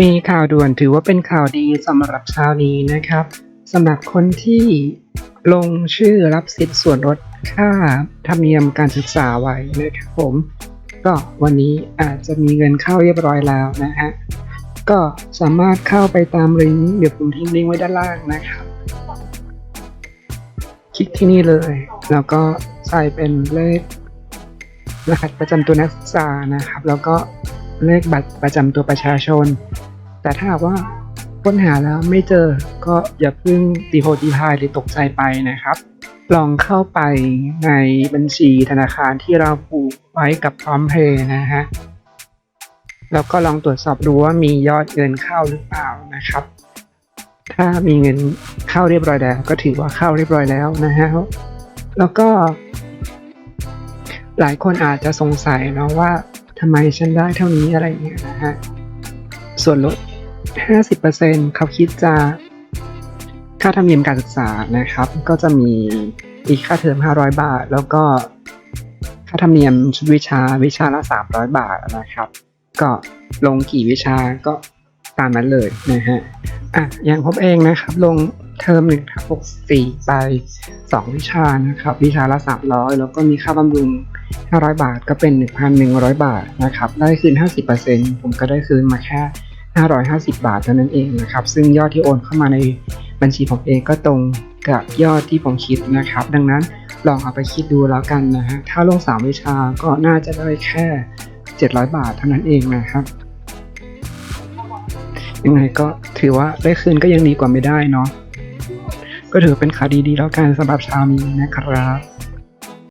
มีข่าวด่วนถือว่าเป็นข่าวดีสำหรับเช้านี้นะครับสำหรับคนที่ลงชื่อรับสิทธิ์ส่วนลดค่าธรรมเนียมการศึกษาไว้นะครับผม ก็วันนี้อาจจะมีเงินเข้าเรียบร้อยแล้วนะฮะก็สามารถเข้าไปตามลิงก์เดี๋ยวผมทิ้งลิงก์ไว้ด้านล่างนะครับ คลิกที่นี่เลย แล้วก็ใส่เป็นเลขรหัสประจำตัวนักศึกษานะครับ แล้วก็เลขบัตรประจำตัวประชาชน แต่ถ้าหากว่าค้นหาแล้วไม่เจอก็อย่าเพิ่งตีโพตีพายหรือตกใจไปนะครับ ลองเข้าไปในบัญชีธนาคารที่เราผูกไว้กับพร้อมเพย์นะฮะแล้วก็ลองตรวจสอบดูว่ามียอดเงินเข้าหรือเปล่านะครับ ถ้ามีเงินเข้าเรียบร้อยแล้ว ก็ถือว่าเข้าเรียบร้อยแล้วนะฮะแล้วก็ หลายคนอาจจะสงสัยเนาะว่าทำไมฉันได้เท่านี้อะไรเงี้ยนะฮะส่วนลด 50%เขาคิดจะค่าธรรมเนียมการศึกษานะครับ ก็จะมีอีกค่าเทอม 500 บาท แล้วก็ค่าธรรมเนียมชุดวิชาวิชาละ 300 บาทนะครับ ก็ลงกี่วิชาก็ตามนั้นเลยนะฮะอะอย่างผมเองนะครับลงเทอมหนึ่งทับหกสี่ไปสองวิชานะครับ วิชาละสามร้อยแล้วก็มีค่าบำรุงห้าร้อยบาทก็เป็นหนึ่งพันหนึ่งร้อยบาทนะครับ ได้คืนห้าสิบเปอร์เซ็นผมก็ได้คืนมาแค่ ห้าร้อยห้าสิบาทเท่านั้นเองนะครับ ซึ่งยอดที่โอนเข้ามาในบัญชีผมเองก็ตรงกับยอดที่ผมคิดนะครับ ดังนั้นลองเอาไปคิดดูแล้วกันนะฮะ ถ้าลงสามวิชาก็น่าจะได้แค่เจ็ดร้อยบาทเท่านั้นเองนะครับ ยังไงก็ถือว่าได้คืนก็ยังดีกว่าไม่ได้เนาะ ก็ถือเป็นข่าวดีๆแล้วกันสำหรับเชาวนี้นะครับ